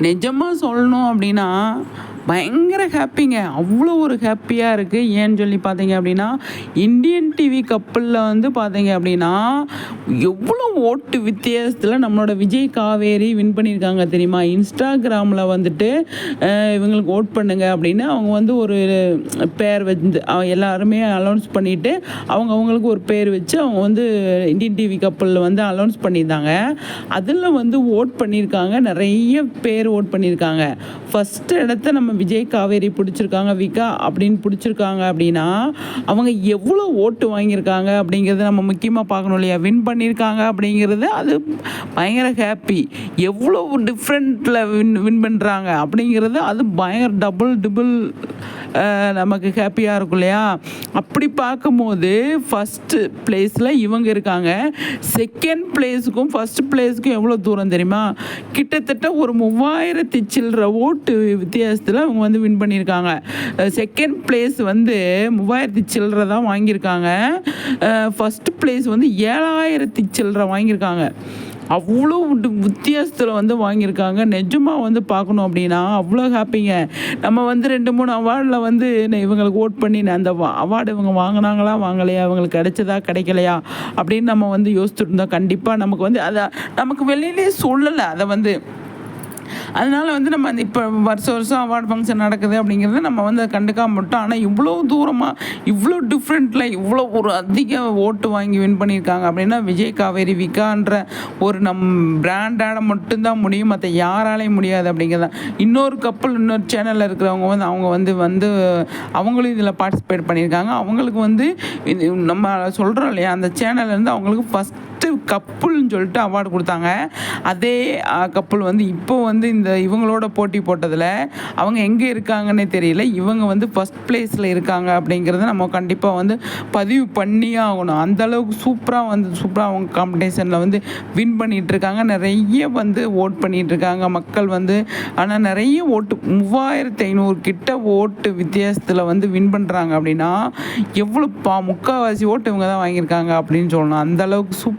நிஜமாக சொல்லணும் அப்படின்னா பயங்கர ஹாப்பிங்க. அவ்வளோ ஒரு ஹாப்பியாக இருக்குது ஏன்னு சொல்லி பார்த்தீங்க அப்படின்னா இந்தியன் டிவி கப்பலில் வந்து பார்த்தீங்க அப்படின்னா எவ்வளோ ஓட்டு வித்தியாசத்தில் நம்மளோட விஜய் காவேரி வின் பண்ணியிருக்காங்க தெரியுமா? இன்ஸ்டாகிராமில் வந்துட்டு இவங்களுக்கு ஓட் பண்ணுங்க அப்படின்னு அவங்க வந்து ஒரு பேர் வந்து எல்லாருமே அலௌன்ஸ் பண்ணிவிட்டு அவங்க அவங்களுக்கு ஒரு பேர் வச்சு அவங்க வந்து இந்தியன் டிவி கப்பலில் வந்து அலௌன்ஸ் பண்ணியிருந்தாங்க. அதில் வந்து ஓட் பண்ணியிருக்காங்க. நிறைய பேர் ஓட் பண்ணியிருக்காங்க. ஃபஸ்ட்டு இடத்த நம்ம விஜய் காவேரி பிடிச்சிருக்காங்க விகா அப்படின்னு பிடிச்சிருக்காங்க அப்படின்னா அவங்க எவ்வளோ ஓட்டு வாங்கியிருக்காங்க அப்படிங்கிறத நம்ம முக்கியமாக பார்க்கணும் இல்லையா? வின் பண்ணியிருக்காங்க அப்படிங்கிறது அது பயங்கர ஹாப்பி எவ்வளோ டிஃப்ரெண்ட்டில் வின் வின் பண்ணுறாங்க அப்படிங்கிறது அது பயங்கர டபுள் டிபிள் நமக்கு ஹாப்பியாக இருக்கும் இல்லையா? அப்படி பார்க்கும்போது ஃபஸ்ட்டு பிளேஸில் இவங்க இருக்காங்க. செகண்ட் பிளேஸுக்கும் ஃபஸ்ட் பிளேஸுக்கும் எவ்வளோ தூரம் தெரியுமா? கிட்டத்தட்ட ஒரு மூவாயிரத்தி சில்லற ஓட்டு வித்தியாசத்தில் அவங்க வந்து வின் பண்ணியிருக்காங்க. செகண்ட் பிளேஸ் வந்து மூவாயிரத்தி சில்லற தான் வாங்கியிருக்காங்க. ஃபஸ்ட் பிளேஸ் வந்து ஏழாயிரத்தி சில்லற வாங்கியிருக்காங்க. அவ்வளோ வித்தியாசத்தில் வந்து வாங்கியிருக்காங்க. நிஜமாக வந்து பார்க்கணும் அப்படின்னா அவ்வளோ ஹாப்பிங்க நம்ம வந்து ரெண்டு மூணு அவார்டில் வந்து இவங்களுக்கு ஓட் பண்ணி அந்த அவார்டு இவங்க வாங்கினாங்களா வாங்கலையா இவங்களுக்கு கிடைச்சதா கிடைக்கலையா அப்படின்னு நம்ம வந்து யோசிச்சுட்டு இருந்தோம் கண்டிப்பாக நமக்கு வந்து அதை நமக்கு வெளியிலே சொல்லலை. அதை வந்து அதனால வந்து நம்ம இப்போ வருஷம் வருஷம் அவார்டு ஃபங்க்ஷன் நடக்குது அப்படிங்கிறத நம்ம வந்து அதை கண்டுக்காம மட்டும் ஆனால் இவ்வளோ தூரமாக இவ்வளோ டிஃப்ரெண்ட்டில் இவ்வளோ ஒரு அதிக ஓட்டு வாங்கி வின் பண்ணியிருக்காங்க. அப்படின்னா விஜய் காவேரி விகான்ற ஒரு நம் பிராண்டால் மட்டும்தான் முடியும். மற்ற யாராலையும் முடியாது அப்படிங்கிறதான் இன்னொரு கப்பல் இன்னொரு சேனலில் இருக்கிறவங்க வந்து அவங்க வந்து வந்து அவங்களும் இதில் பார்ட்டிசிபேட் பண்ணியிருக்காங்க. அவங்களுக்கு வந்து இது நம்ம சொல்கிறோம் இல்லையா அந்த சேனல்லேருந்து அவங்களுக்கு ஃபஸ்ட் கப்புல்னு சொல்லிட்டு அவார்டு கொடுத்தாங்க. அதே கப்புள் வந்து இப்போ வந்து இந்த இவங்களோட போட்டி போட்டதில் அவங்க எங்கே இருக்காங்கன்னே தெரியல. இவங்க வந்து ஃபஸ்ட் பிளேஸில் இருக்காங்க அப்படிங்கிறத நம்ம கண்டிப்பாக வந்து பதிவு பண்ணியே ஆகணும். அந்தளவுக்கு சூப்பராக வந்து சூப்பராக அவங்க காம்படிஷனில் வந்து வின் பண்ணிகிட்ருக்காங்க இருக்காங்க. நிறைய வந்து ஓட் பண்ணிகிட்ருக்காங்க இருக்காங்க மக்கள் வந்து. ஆனால் நிறைய ஓட்டு மூவாயிரத்து ஐநூறு கிட்ட ஓட்டு வித்தியாசத்தில் வந்து வின் பண்ணுறாங்க அப்படின்னா எவ்வளோ பா முக்கால்வாசி ஓட்டு இவங்க தான் வாங்கியிருக்காங்க அப்படின்னு சொல்லணும். அந்த அளவுக்கு சூப்